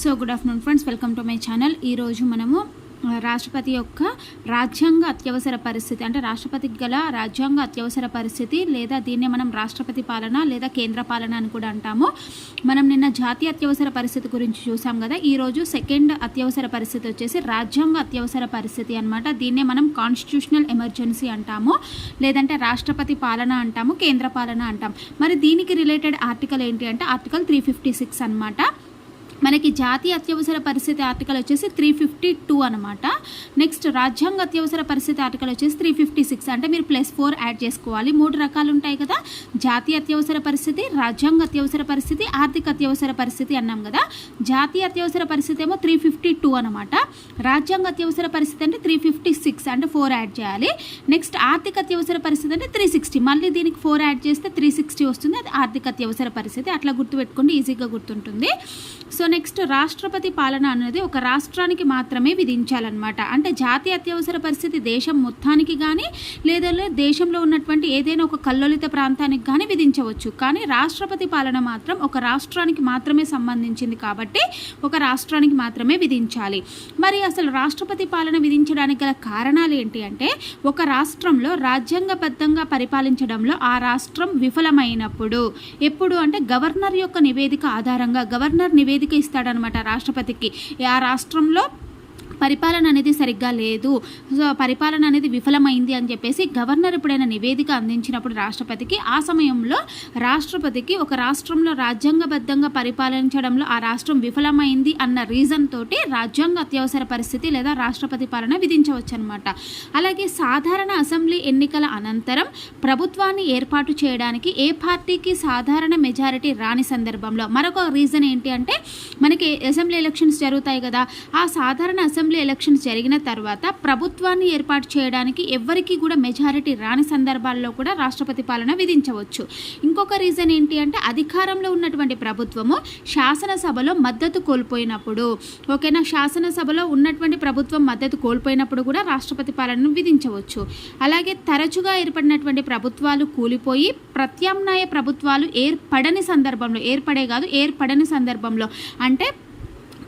So good afternoon friends welcome to my channel. ఈరోజు మనము రాష్ట్రపతి యొక్క రాజ్యాంగ అత్యవసర పరిస్థితి అంటే రాష్ట్రపతికి గల రాజ్యాంగ అత్యవసర పరిస్థితి లేదా దీన్నే మనం రాష్ట్రపతి పాలన లేదా కేంద్ర పాలన అని కూడా అంటాము. మనం నిన్న జాతీయ అత్యవసర పరిస్థితి గురించి చూసాం కదా ఈరోజు సెకండ్ అత్యవసర పరిస్థితి వచ్చేసి రాజ్యాంగ అత్యవసర పరిస్థితి అనమాట దీన్నే మనం కాన్స్టిట్యూషనల్ ఎమర్జెన్సీ అంటాము లేదంటే రాష్ట్రపతి పాలన అంటాము కేంద్ర పాలన అంటాం. మరి దీనికి రిలేటెడ్ ఆర్టికల్ ఏంటి అంటే ఆర్టికల్ త్రీ ఫిఫ్టీ సిక్స్ అనమాట మనకి జాతీయ అత్యవసర పరిస్థితి ఆర్టికల్ వచ్చేసి త్రీ ఫిఫ్టీ టూ అనమాట నెక్స్ట్ రాజ్యాంగ అత్యవసర పరిస్థితి ఆర్టికల్ వచ్చేసి త్రీ ఫిఫ్టీ సిక్స్ అంటే మీరు ప్లస్ ఫోర్ యాడ్ చేసుకోవాలి. మూడు రకాలు ఉంటాయి కదా. జాతీయ అత్యవసర పరిస్థితి రాజ్యాంగ అత్యవసర పరిస్థితి ఆర్థిక అత్యవసర పరిస్థితి అన్నాం కదా. జాతీయ అత్యవసర పరిస్థితి ఏమో త్రీ ఫిఫ్టీ టూ అనమాట రాజ్యాంగ అత్యవసర పరిస్థితి అంటే త్రీ ఫిఫ్టీ సిక్స్ అంటే ఫోర్ యాడ్ చేయాలి. నెక్స్ట్ ఆర్థిక అత్యవసర పరిస్థితి అంటే త్రీ సిక్స్టీ మళ్ళీ దీనికి ఫోర్ యాడ్ చేస్తే త్రీ సిక్స్టీ వస్తుంది. అది ఆర్థిక అత్యవసర పరిస్థితి. అట్లా గుర్తుపెట్టుకుంటే ఈజీగా గుర్తుంటుంది. సో నెక్స్ట్ రాష్ట్రపతి పాలన అనేది ఒక రాష్ట్రానికి మాత్రమే విధించాలన్నమాట. అంటే జాతీయ అత్యవసర పరిస్థితి దేశం మొత్తానికి కానీ లేదా దేశంలో ఉన్నటువంటి ఏదైనా ఒక కల్లోలిత ప్రాంతానికి కానీ విధించవచ్చు. కానీ రాష్ట్రపతి పాలన మాత్రం ఒక రాష్ట్రానికి మాత్రమే సంబంధించింది కాబట్టి ఒక రాష్ట్రానికి మాత్రమే విధించాలి. మరి అసలు రాష్ట్రపతి పాలన విధించడానికి గల కారణాలు ఏంటి అంటే ఒక రాష్ట్రంలో రాజ్యాంగబద్ధంగా పరిపాలించడంలో ఆ రాష్ట్రం విఫలమైనప్పుడు ఎప్పుడు అంటే గవర్నర్ యొక్క నివేదిక ఆధారంగా గవర్నర్ నివేదిక ఇస్తాడనమాట రాష్ట్రపతికి. ఆ రాష్ట్రంలో పరిపాలన అనేది సరిగ్గా లేదు. సో పరిపాలన అనేది విఫలమైంది అని చెప్పేసి గవర్నర్ ఎప్పుడైనా నివేదిక అందించినప్పుడు రాష్ట్రపతికి ఆ సమయంలో రాష్ట్రపతికి ఒక రాష్ట్రంలో రాజ్యాంగబద్ధంగా పరిపాలించడంలో ఆ రాష్ట్రం విఫలమైంది అన్న రీజన్ తోటి రాజ్యాంగ అత్యవసర పరిస్థితి లేదా రాష్ట్రపతి పాలన విధించవచ్చు అనమాట అలాగే సాధారణ అసెంబ్లీ ఎన్నికల అనంతరం ప్రభుత్వాన్ని ఏర్పాటు చేయడానికి ఏ పార్టీకి సాధారణ మెజారిటీ రాని సందర్భంలో మరొక రీజన్ ఏంటి అంటే మనకి అసెంబ్లీ ఎలక్షన్స్ జరుగుతాయి కదా ఆ సాధారణ అసెంబ్లీ ఎలక్షన్స్ జరిగిన తర్వాత ప్రభుత్వాన్ని ఏర్పాటు చేయడానికి ఎవ్వరికీ కూడా మెజారిటీ రాని సందర్భాల్లో కూడా రాష్ట్రపతి పాలన విధించవచ్చు. ఇంకొక రీజన్ ఏంటి అంటే అధికారంలో ఉన్నటువంటి ప్రభుత్వము శాసనసభలో మద్దతు కోల్పోయినప్పుడు ఓకేనా? శాసనసభలో ఉన్నటువంటి ప్రభుత్వం మద్దతు కోల్పోయినప్పుడు కూడా రాష్ట్రపతి పాలనను విధించవచ్చు. అలాగే తరచుగా ఏర్పడినటువంటి ప్రభుత్వాలు కూలిపోయి ప్రత్యామ్నాయ ప్రభుత్వాలు ఏర్పడని సందర్భంలో ఏర్పడే కాదు ఏర్పడని సందర్భంలో అంటే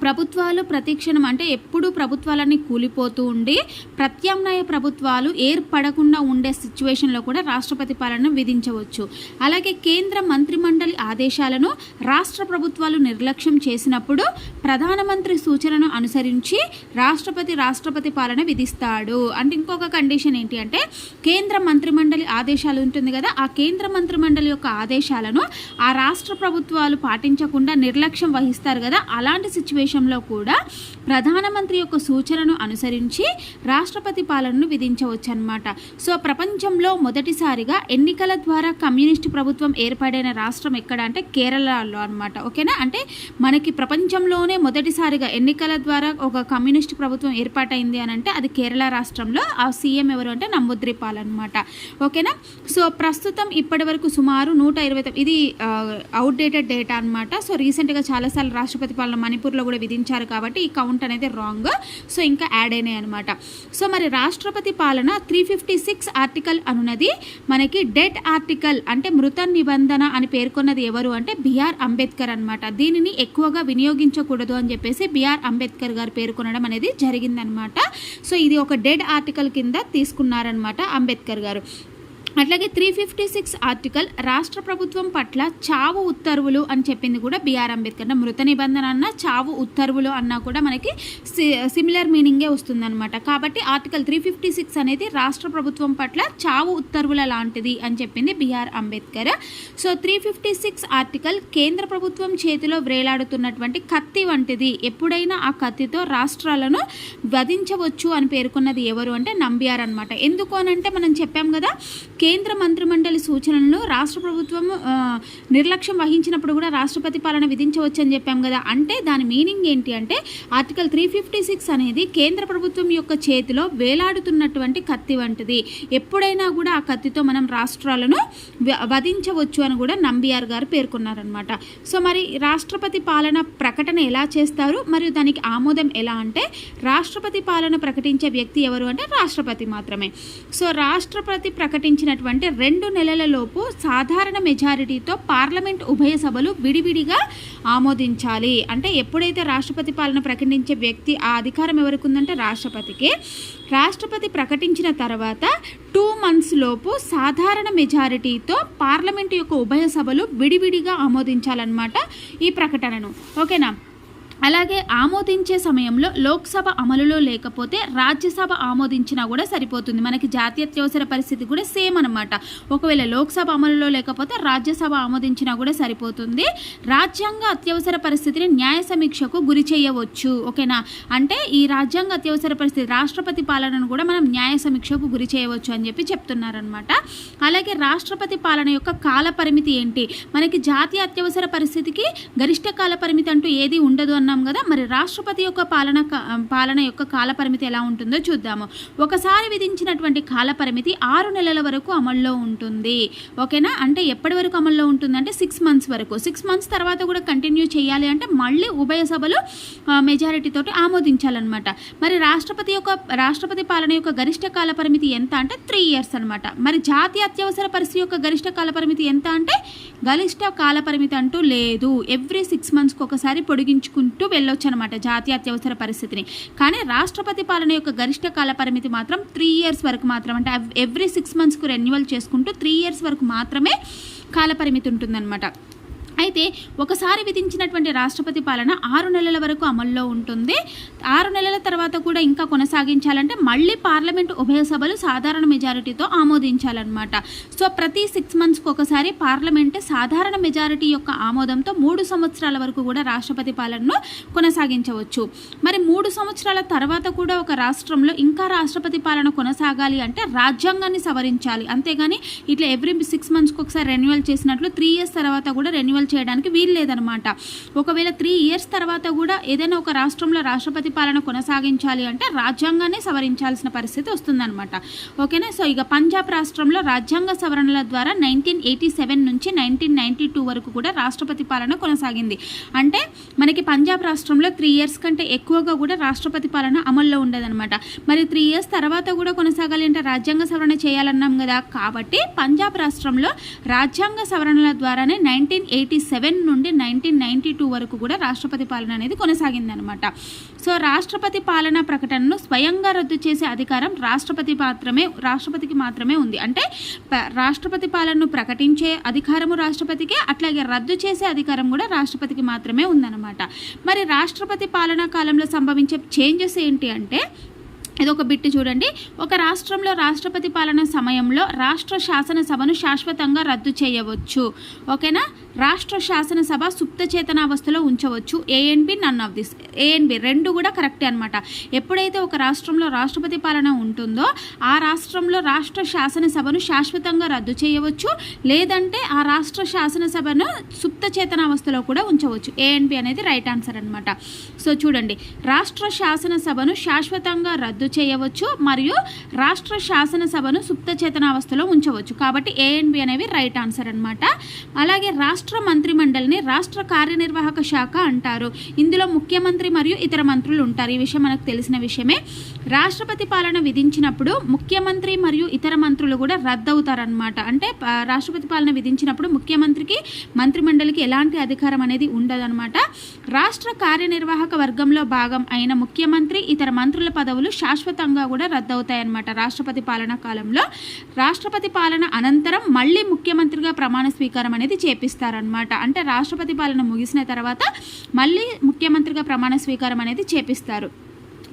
ప్రభుత్వాలు ప్రతిక్షణం అంటే ఎప్పుడు ప్రభుత్వాలన్నీ కూలిపోతూ ఉండి ప్రత్యామ్నాయ ప్రభుత్వాలు ఏర్పడకుండా ఉండే సిచ్యువేషన్లో కూడా రాష్ట్రపతి పాలన విధించవచ్చు. అలాగే కేంద్ర మంత్రిమండలి ఆదేశాలను రాష్ట్ర ప్రభుత్వాలు నిర్లక్ష్యం చేసినప్పుడు ప్రధానమంత్రి సూచనను అనుసరించి రాష్ట్రపతి రాష్ట్రపతి పాలన విధిస్తాడు. అంటే ఇంకొక కండిషన్ ఏంటి అంటే కేంద్ర మంత్రిమండలి ఆదేశాలు ఉంటుంది కదా ఆ కేంద్ర మంత్రిమండలి యొక్క ఆదేశాలను ఆ రాష్ట్ర ప్రభుత్వాలు పాటించకుండా నిర్లక్ష్యం వహిస్తారు కదా అలాంటి దేశంలో కూడా ప్రధానమంత్రి యొక్క సూచనను అనుసరించి రాష్ట్రపతి పాలనను విధించవచ్చు అనమాట సో ప్రపంచంలో మొదటిసారిగా ఎన్నికల ద్వారా కమ్యూనిస్ట్ ప్రభుత్వం ఏర్పడిన రాష్ట్రం ఎక్కడ అంటే కేరళలో అనమాట ఓకేనా? అంటే మనకి ప్రపంచంలోనే మొదటిసారిగా ఎన్నికల ద్వారా ఒక కమ్యూనిస్ట్ ప్రభుత్వం ఏర్పాటైంది అని అంటే అది కేరళ రాష్ట్రంలో ఆ సీఎం ఎవరు అంటే నమ్మద్రిపాల్ అనమాట ఓకేనా? సో ప్రస్తుతం ఇప్పటి వరకు సుమారు నూట ఇరవై ఇది అవుట్డేటెడ్ డేటా అనమాట సో రీసెంట్గా చాలాసార్లు రాష్ట్రపతి పాలన మణిపూర్లో కూడా విధించారు కాబట్టి ఈ కౌంట్ అనేది రాంగ్ సో ఇంకా యాడ్ అయినాయి అనమాట సో మరి రాష్ట్రపతి పాలన త్రీ ఫిఫ్టీ సిక్స్ ఆర్టికల్ అనున్నది. మనకి డెట్ ఆర్టికల్ అంటే మృత నిబంధన అని పేర్కొన్నది ఎవరు అంటే బిఆర్ అంబేద్కర్ అనమాట దీనిని ఎక్కువగా వినియోగించకూడదు అని చెప్పేసి బిఆర్ అంబేద్కర్ గారు పేర్కొనడం అనేది జరిగిందనమాట సో ఇది ఒక డెడ్ ఆర్టికల్ కింద తీసుకున్నారనమాట అంబేద్కర్ గారు. అట్లాగే త్రీ ఫిఫ్టీ సిక్స్ ఆర్టికల్ రాష్ట్ర ప్రభుత్వం పట్ల చావు ఉత్తర్వులు అని చెప్పింది కూడా బిఆర్ అంబేద్కర్. అంటే మృత నిబంధన అన్న చావు ఉత్తర్వులు అన్నా కూడా మనకి సిమిలర్ మీనింగే వస్తుందన్నమాట. కాబట్టి ఆర్టికల్ త్రీ ఫిఫ్టీ సిక్స్ అనేది రాష్ట్ర ప్రభుత్వం పట్ల చావు ఉత్తర్వుల లాంటిది అని చెప్పింది B R Ambedkar. So three fifty six article కేంద్ర ప్రభుత్వం చేతిలో వ్రేలాడుతున్నటువంటి కత్తి వంటిది. ఎప్పుడైనా ఆ కత్తితో రాష్ట్రాలను వధించవచ్చు అని పేర్కొన్నది ఎవరు అంటే నంబియార్ అనమాట ఎందుకు అనంటే మనం చెప్పాం కదా కేంద్ర మంత్రిమండలి సూచనలను రాష్ట్ర ప్రభుత్వం నిర్లక్ష్యం వహించినప్పుడు కూడా రాష్ట్రపతి పాలన విధించవచ్చని చెప్పాం కదా. అంటే దాని మీనింగ్ ఏంటి అంటే ఆర్టికల్ త్రీ ఫిఫ్టీ సిక్స్ అనేది కేంద్ర ప్రభుత్వం యొక్క చేతిలో వేలాడుతున్నటువంటి కత్తి వంటిది. ఎప్పుడైనా కూడా ఆ కత్తితో మనం రాష్ట్రాలను వ- వధించవచ్చు అని కూడా నంబియార్ గారు పేర్కొన్నారనమాట సో మరి రాష్ట్రపతి పాలన ప్రకటన ఎలా చేస్తారు? మరియు దానికి ఆమోదం ఎలా అంటే రాష్ట్రపతి పాలన ప్రకటించే వ్యక్తి ఎవరు అంటే రాష్ట్రపతి మాత్రమే. సో రాష్ట్రపతి ప్రకటించిన విధించినటువంటి రెండు నెలలలోపు సాధారణ మెజారిటీతో పార్లమెంట్ ఉభయ సభలు విడివిడిగా ఆమోదించాలి. అంటే ఎప్పుడైతే రాష్ట్రపతి పాలన ప్రకటించే వ్యక్తి ఆ అధికారం ఎవరికి ఉందంటే రాష్ట్రపతికి. రాష్ట్రపతి ప్రకటించిన తర్వాత టూ మంత్స్ లోపు సాధారణ మెజారిటీతో పార్లమెంట్ యొక్క ఉభయ సభలు విడివిడిగా ఆమోదించాలన్నమాట ఈ ప్రకటనను. ఓకేనా? అలాగే ఆమోదించే సమయంలో లోక్సభ అమలులో లేకపోతే రాజ్యసభ ఆమోదించినా కూడా సరిపోతుంది. మనకి జాతీయ అత్యవసర పరిస్థితి కూడా సేమ్ అనమాట ఒకవేళ లోక్సభ అమలులో లేకపోతే రాజ్యసభ ఆమోదించినా కూడా సరిపోతుంది. రాజ్యాంగ అత్యవసర పరిస్థితిని న్యాయ సమీక్షకు గురి చేయవచ్చు. ఓకేనా? అంటే ఈ రాజ్యాంగ అత్యవసర పరిస్థితి రాష్ట్రపతి పాలనను కూడా మనం న్యాయ సమీక్షకు గురి చేయవచ్చు అని చెప్పి చెప్తున్నారనమాట అలాగే రాష్ట్రపతి పాలన యొక్క కాల పరిమితి ఏంటి? మనకి జాతీయ అత్యవసర పరిస్థితికి గరిష్ట కాల పరిమితి అంటూ ఏది ఉండదు అన్నాం కదా మరి రాష్ట్రపతి యొక్క పాలన క- పాలన యొక్క కాలపరిమితి ఎలా ఉంటుందో చూద్దాము. ఒకసారి విధించినటువంటి కాలపరిమితి ఆరు నెలల వరకు అమల్లో ఉంటుంది. ఓకేనా? అంటే ఎప్పటి వరకు అమల్లో ఉంటుంది అంటే సిక్స్ మంత్స్ వరకు. సిక్స్ మంత్స్ తర్వాత కూడా కంటిన్యూ చేయాలి అంటే మళ్ళీ ఉభయ సభలు మెజారిటీతో ఆమోదించాలన్నమాట. మరి రాష్ట్రపతి యొక్క రాష్ట్రపతి పాలన యొక్క గరిష్ట కాలపరిమితి ఎంత అంటే త్రీ ఇయర్స్ అనమాట మరి జాతీయ అత్యవసర పరిస్థితి యొక్క గరిష్ట కాలపరిమితి ఎంత అంటే గరిష్ట కాలపరిమితి అంటూ లేదు. ఎవ్రీ సిక్స్ మంత్స్కి ఒకసారి పొడిగించుకుంటూ వెళ్ళొచ్చు అనమాట జాతీయ అత్యవసర పరిస్థితిని. కానీ రాష్ట్రపతి పాలన యొక్క గరిష్ట కాల పరిమితి మాత్రం త్రీ ఇయర్స్ వరకు మాత్రం అంటే ఎవ్రీ సిక్స్ మంత్స్కు రెన్యువల్ చేసుకుంటూ త్రీ ఇయర్స్ వరకు మాత్రమే కాలపరిమితి ఉంటుందన్నమాట. అయితే ఒకసారి విధించినటువంటి రాష్ట్రపతి పాలన ఆరు నెలల వరకు అమల్లో ఉంటుంది. ఆరు నెలల తర్వాత కూడా ఇంకా కొనసాగించాలంటే మళ్ళీ పార్లమెంట్ ఉభయ సభలు సాధారణ మెజారిటీతో ఆమోదించాలన్నమాట. సో ప్రతి సిక్స్ మంత్స్కి ఒకసారి పార్లమెంట్ సాధారణ మెజారిటీ యొక్క ఆమోదంతో మూడు సంవత్సరాల వరకు కూడా రాష్ట్రపతి పాలనను కొనసాగించవచ్చు. మరి మూడు సంవత్సరాల తర్వాత కూడా ఒక రాష్ట్రంలో ఇంకా రాష్ట్రపతి పాలన కొనసాగాలి అంటే రాజ్యాంగాన్ని సవరించాలి. అంతేగాని ఇట్లా ఎవ్రీ సిక్స్ మంత్స్కి ఒకసారి రెన్యువల్ చేసినట్లు త్రీ ఇయర్స్ తర్వాత కూడా రెన్యువల్ చేయడానికి వీలు లేదనమాట ఒకవేళ త్రీ ఇయర్స్ తర్వాత కూడా ఏదైనా ఒక రాష్ట్రంలో రాష్ట్రపతి పాలన కొనసాగించాలి అంటే రాజ్యాంగాన్ని సవరించాల్సిన పరిస్థితి వస్తుందన్నమాట. ఓకేనా? సో ఇక పంజాబ్ రాష్ట్రంలో రాజ్యాంగ సవరణల ద్వారా నైన్టీన్ ఎయిటీ సెవెన్ నుంచి నైన్టీన్ నైన్టీ టూ వరకు కూడా రాష్ట్రపతి పాలన కొనసాగింది. అంటే మనకి పంజాబ్ రాష్ట్రంలో త్రీ ఇయర్స్ కంటే ఎక్కువగా కూడా రాష్ట్రపతి పాలన అమల్లో ఉండదన్నమాట. మరి త్రీ ఇయర్స్ తర్వాత కూడా కొనసాగాలి అంటే రాజ్యాంగ సవరణ చేయాలన్నాం కదా. కాబట్టి పంజాబ్ రాష్ట్రంలో రాజ్యాంగ సవరణల ద్వారానే నైన్టీన్ ఎయిటీ సెవెన్ నుండి నైన్టీన్ నైన్టీ టూ వరకు కూడా రాష్ట్రపతి పాలన అనేది కొనసాగిందనమాట సో రాష్ట్రపతి పాలన ప్రకటనను స్వయంగా రద్దు చేసే అధికారం రాష్ట్రపతి మాత్రమే రాష్ట్రపతికి మాత్రమే ఉంది. అంటే రాష్ట్రపతి పాలనను ప్రకటించే అధికారము రాష్ట్రపతికే అట్లాగే రద్దు చేసే అధికారం కూడా రాష్ట్రపతికి మాత్రమే ఉందన్నమాట. మరి రాష్ట్రపతి పాలనా కాలంలో సంభవించే చేంజెస్ ఏంటి అంటే ఇది ఒక బిట్టు చూడండి. ఒక రాష్ట్రంలో రాష్ట్రపతి పాలన సమయంలో రాష్ట్ర శాసనసభను శాశ్వతంగా రద్దు చేయవచ్చు. ఓకేనా? రాష్ట్ర శాసనసభ సుప్త చేతనావస్థలో ఉంచవచ్చు. A and B none of this A and B రెండు కూడా కరెక్టే అనమాట ఎప్పుడైతే ఒక రాష్ట్రంలో రాష్ట్రపతి పాలన ఉంటుందో ఆ రాష్ట్రంలో రాష్ట్ర శాసనసభను శాశ్వతంగా రద్దు చేయవచ్చు. లేదంటే ఆ రాష్ట్ర శాసనసభను సుప్త చేతనావస్థలో కూడా ఉంచవచ్చు. ఏఎన్బి అనేది రైట్ ఆన్సర్ అనమాట సో చూడండి. రాష్ట్ర శాసనసభను శాశ్వతంగా రద్దు చేయవచ్చు మరియు రాష్ట్ర శాసనసభను సుప్త చేతనావస్థలో ఉంచవచ్చు. కాబట్టి ఏఎన్బి అనేవి రైట్ ఆన్సర్ అనమాట అలాగే రాష్ట్ర మంత్రిమండలిని రాష్ట్ర కార్యనిర్వాహక శాఖ అంటారు. ఇందులో ముఖ్యమంత్రి మరియు ఇతర మంత్రులు ఉంటారు. ఈ విషయం మనకు తెలిసిన విషయమే. రాష్ట్రపతి పాలన విధించినప్పుడు ముఖ్యమంత్రి మరియు ఇతర మంత్రులు కూడా రద్దవుతారనమాట అంటే రాష్ట్రపతి పాలన విధించినప్పుడు ముఖ్యమంత్రికి మంత్రిమండలికి ఎలాంటి అధికారం అనేది ఉండదనమాట రాష్ట్ర కార్యనిర్వాహక వర్గంలో భాగం అయిన ముఖ్యమంత్రి ఇతర మంత్రుల పదవులు శాశ్వతంగా కూడా రద్దవుతాయన్నమాట. రాష్ట్రపతి పాలన కాలంలో రాష్ట్రపతి పాలన అనంతరం మళ్ళీ ముఖ్యమంత్రిగా ప్రమాణ స్వీకారం అనేది చేపిస్తారనమాట అంటే రాష్ట్రపతి పాలన ముగిసిన తర్వాత మళ్ళీ ముఖ్యమంత్రిగా ప్రమాణ స్వీకారం అనేది చేపిస్తారు.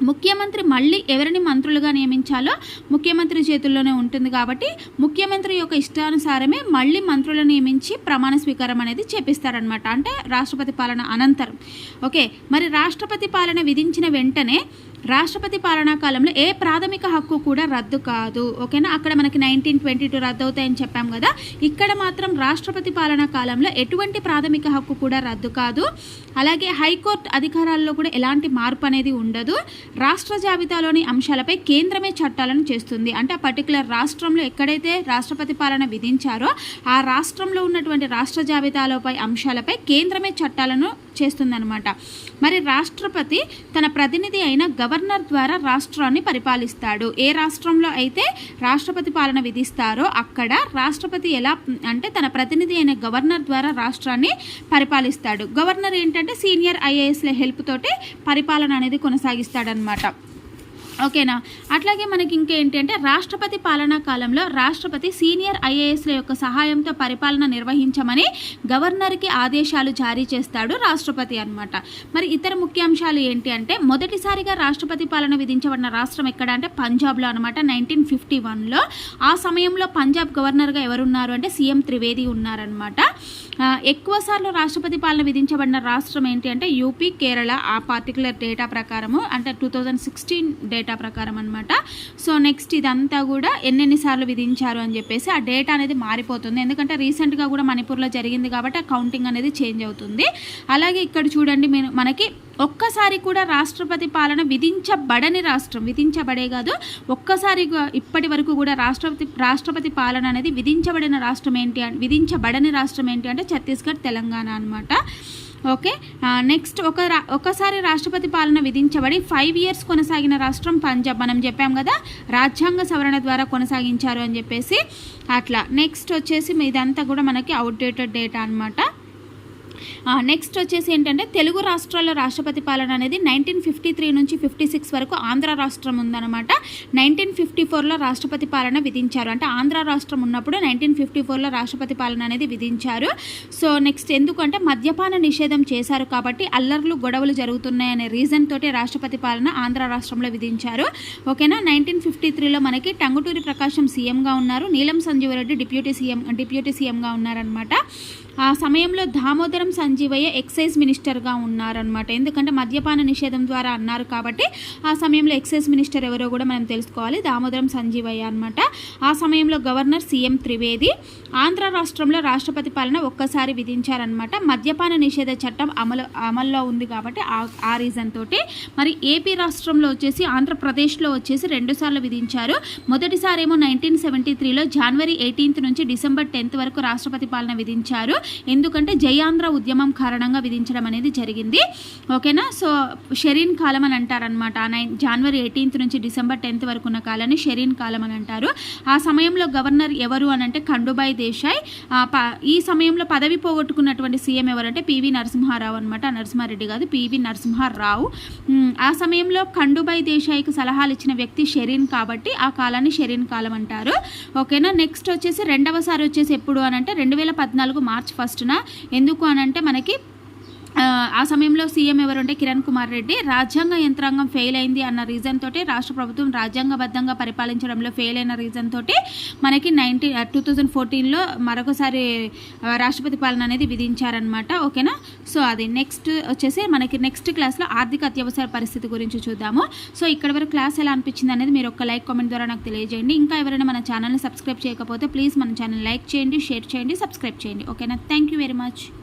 ముఖ్యమంత్రి మళ్ళీ ఎవరిని మంత్రులుగా నియమించాలో ముఖ్యమంత్రి చేతుల్లోనే ఉంటుంది కాబట్టి ముఖ్యమంత్రి యొక్క ఇష్టానుసారమే మళ్ళీ మంత్రులను నియమించి ప్రమాణ స్వీకారం అనేది చేపిస్తారనమాట అంటే రాష్ట్రపతి పాలన అనంతరం. ఓకే. మరి రాష్ట్రపతి పాలన విధించిన వెంటనే రాష్ట్రపతి పాలనా కాలంలో ఏ ప్రాథమిక హక్కు కూడా రద్దు కాదు. ఓకేనా? అక్కడ మనకి నైన్టీన్ ట్వంటీ టూ రద్దు అవుతాయని చెప్పాం కదా. ఇక్కడ మాత్రం రాష్ట్రపతి పాలనా కాలంలో ఎటువంటి ప్రాథమిక హక్కు కూడా రద్దు కాదు. అలాగే హైకోర్టు అధికారాల్లో కూడా ఎలాంటి మార్పు అనేది ఉండదు. రాష్ట్ర జాబితాలోని అంశాలపై కేంద్రమే చట్టాలను చేస్తుంది. అంటే ఆ పర్టికులర్ రాష్ట్రంలో ఎక్కడైతే రాష్ట్రపతి పాలన విధించారో ఆ రాష్ట్రంలో ఉన్నటువంటి రాష్ట్ర జాబితాలపై అంశాలపై కేంద్రమే చట్టాలను చేస్తుందన్నమాట. మరి రాష్ట్రపతి తన ప్రతినిధి అయిన గవర్నర్ ద్వారా రాష్ట్రాన్ని పరిపాలిస్తాడు. ఏ రాష్ట్రంలో అయితే రాష్ట్రపతి పాలన విధిస్తారో అక్కడ రాష్ట్రపతి ఎలా అంటే తన ప్రతినిధి అయిన గవర్నర్ ద్వారా రాష్ట్రాన్ని పరిపాలిస్తాడు. గవర్నర్ ఏంటంటే సీనియర్ ఐఏఎస్ల హెల్ప్ తోటి పరిపాలన అనేది కొనసాగిస్తాడనమాట ఓకేనా? అట్లాగే మనకి ఇంకేంటి అంటే రాష్ట్రపతి పాలనా కాలంలో రాష్ట్రపతి సీనియర్ ఐఏఎస్ల యొక్క సహాయంతో పరిపాలన నిర్వహించమని గవర్నర్కి ఆదేశాలు జారీ చేస్తాడు రాష్ట్రపతి అనమాట మరి ఇతర ముఖ్యాంశాలు ఏంటి అంటే మొదటిసారిగా రాష్ట్రపతి పాలన విధించబడిన రాష్ట్రం ఎక్కడ అంటే పంజాబ్లో అనమాట నైన్టీన్ ఫిఫ్టీ వన్లో ఆ సమయంలో పంజాబ్ గవర్నర్గా ఎవరున్నారు అంటే సీఎం త్రివేది ఉన్నారనమాట ఎక్కువ సార్లు రాష్ట్రపతి పాలన విధించబడిన రాష్ట్రం ఏంటి అంటే యూపీ కేరళ ఆ పర్టికులర్ డేటా ప్రకారము అంటే టూ థౌజండ్ సిక్స్టీన్ డేటా ప్రకారం అనమాట సో నెక్స్ట్ ఇదంతా కూడా ఎన్నెన్ని సార్లు విధించారు అని చెప్పేసి ఆ డేటా అనేది మారిపోతుంది. ఎందుకంటే రీసెంట్గా కూడా మణిపూర్లో జరిగింది కాబట్టి ఆ కౌంటింగ్ అనేది చేంజ్ అవుతుంది. అలాగే ఇక్కడ చూడండి మనకి ఒక్కసారి కూడా రాష్ట్రపతి పాలన విధించబడని రాష్ట్రం. విధించబడే కాదు ఒక్కసారి ఇప్పటి వరకు కూడా రాష్ట్రపతి రాష్ట్రపతి పాలన అనేది విధించబడిన రాష్ట్రం ఏంటి విధించబడని రాష్ట్రం ఏంటి అంటే ఛత్తీస్గఢ్ తెలంగాణ అనమాట ఓకే? నెక్స్ట్ ఒక రా ఒకసారి రాష్ట్రపతి పాలన విధించబడి ఫైవ్ ఇయర్స్ కొనసాగిన రాష్ట్రం పంజాబ్. మనం చెప్పాం కదా రాజ్యాంగ సవరణ ద్వారా కొనసాగించారు అని చెప్పేసి. అట్లా. నెక్స్ట్ వచ్చేసి ఇదంతా కూడా మనకి అవుట్డేటెడ్ డేటా అనమాట నెక్స్ట్ వచ్చేసి ఏంటంటే తెలుగు రాష్ట్రాల్లో రాష్ట్రపతి పాలన అనేది నైన్టీన్ ఫిఫ్టీ త్రీ నుంచి ఫిఫ్టీ సిక్స్ వరకు ఆంధ్ర రాష్ట్రం ఉందన్నమాట. నైన్టీన్ ఫిఫ్టీ ఫోర్లో రాష్ట్రపతి పాలన విధించారు. అంటే ఆంధ్ర రాష్ట్రం ఉన్నప్పుడు నైన్టీన్ ఫిఫ్టీ ఫోర్లో రాష్ట్రపతి పాలన అనేది విధించారు. సో నెక్స్ట్ ఎందుకంటే మద్యపాన నిషేధం చేశారు కాబట్టి అల్లర్లు గొడవలు జరుగుతున్నాయనే రీజన్ తోటి రాష్ట్రపతి పాలన ఆంధ్ర రాష్ట్రంలో విధించారు. ఓకేనా? నైన్టీన్ ఫిఫ్టీ త్రీలో మనకి టంగుటూరి ప్రకాశం సీఎంగా ఉన్నారు. నీలం సంజీవరెడ్డి డిప్యూటీ సీఎం డిప్యూటీ సీఎంగా ఉన్నారనమాట ఆ సమయంలో దామోదరం సంజీవయ్య ఎక్సైజ్ మినిస్టర్గా ఉన్నారనమాట ఎందుకంటే మద్యపాన నిషేధం ద్వారా అన్నారు కాబట్టి ఆ సమయంలో ఎక్సైజ్ మినిస్టర్ ఎవరో కూడా మనం తెలుసుకోవాలి. దామోదరం సంజీవయ్య అనమాట ఆ సమయంలో గవర్నర్ సీఎం త్రివేది ఆంధ్ర రాష్ట్రంలో రాష్ట్రపతి పాలన ఒక్కసారి విధించారనమాట మద్యపాన నిషేధ చట్టం అమలు అమల్లో ఉంది కాబట్టి ఆ ఆ రీజన్ తోటి. మరి ఏపీ రాష్ట్రంలో వచ్చేసి ఆంధ్రప్రదేశ్లో వచ్చేసి రెండుసార్లు విధించారు. మొదటిసారి ఏమో నైన్టీన్ సెవెంటీ త్రీలో జనవరి ఎయిటీన్త్ నుంచి డిసెంబర్ టెన్త్ వరకు రాష్ట్రపతి పాలన విధించారు. ఎందుకంటే జయాంధ్ర ఉద్యమం కారణంగా విధించడం అనేది జరిగింది. ఓకేనా? సో షెరీన్ కాలం అని అంటారనమాట నైన్ జనవరి ఎయిటీన్త్ నుంచి డిసెంబర్ టెన్త్ వరకు ఉన్న కాలాన్ని షెరీన్ కాలం అని అంటారు. ఆ సమయంలో గవర్నర్ ఎవరు అని అంటే ఖండుబాయ్ దేశాయ్. ఈ సమయంలో పదవి పోగొట్టుకున్నటువంటి సీఎం ఎవరంటే పివి నరసింహారావు అనమాట నరసింహారెడ్డి కాదు పివి నరసింహారావు. ఆ సమయంలో ఖండుబాయ్ దేశాయ్కి సలహాలు ఇచ్చిన వ్యక్తి షెరీన్ కాబట్టి ఆ కాలాన్ని షెరీన్ కాలం అంటారు. ఓకేనా? నెక్స్ట్ వచ్చేసి రెండవసారి వచ్చేసి ఎప్పుడు అని అంటే రెండు వేల పద్నాలుగు మార్చ్ ఫస్ట్న. ఎందుకు అని అంటే మనకి ఆ, సమయంలో సీఎం ఎవరుంటే కిరణ్ కుమార్ రెడ్డి. రాజ్యాంగ యంత్రాంగం ఫెయిల్ అయింది అన్న రీజన్ తోటి రాష్ట్ర ప్రభుత్వం రాజ్యాంగబద్ధంగా పరిపాలించడంలో ఫెయిల్ అయిన రీజన్ తోటి మనకి నైన్టీన్ టూ థౌజండ్ ఫోర్టీన్లో మరొకసారి రాష్ట్రపతి పాలన అనేది విధించారనమాట ఓకేనా? సో అది నెక్స్ట్ వచ్చేసి మనకి నెక్స్ట్ క్లాస్లో ఆర్థిక అత్యవసర పరిస్థితి గురించి చూద్దాము. సో ఇక్కడ వరకు క్లాస్ ఎలా అనిపించింది అనేది మీరు ఒక లైక్ కామెంట్ ద్వారా నాకు తెలియజేయండి. ఇంకా ఎవరైనా మన ఛానల్ని సబ్స్క్రైబ్ చేయకపోతే ప్లీజ్ మన ఛానల్ లైక్ చేయండి షేర్ చేయండి సబ్స్క్రైబ్ చేయండి. ఓకేనా? Thank you very much